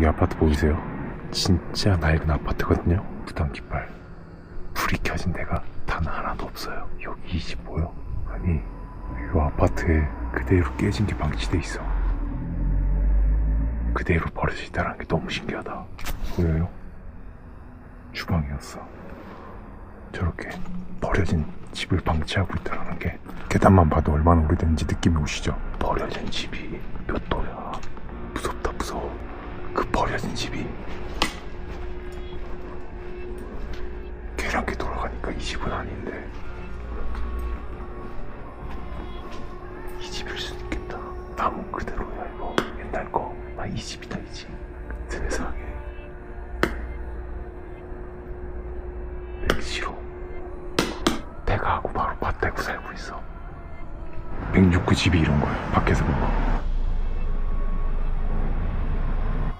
여기 아파트 보이세요? 진짜 낡은 아파트거든요. 부당 깃발. 불이 켜진 데가 단 하나도 없어요. 여기 이집 보여? 아니, 이 아파트에 그대로 깨진 게 방치돼 있어. 그대로 버려져 있다는 게 너무 신기하다. 보여요? 주방이었어. 저렇게 버려진 집을 방치하고 있다는 게 계단만 봐도 얼마나 오래됐는지 느낌이 오시죠? 버려진 집이 몇 도야? 버려진 집이 계량기 돌아가니까 이 집은 아닌데 이 집일 수도 있겠다. 나무 그대로야 이거 옛날 거. 아이 집이다 이 집. 세상에. 백시로 배가 하고 바로 밭 대고 살고 있어. 169 집이 이런 거야 밖에서 보면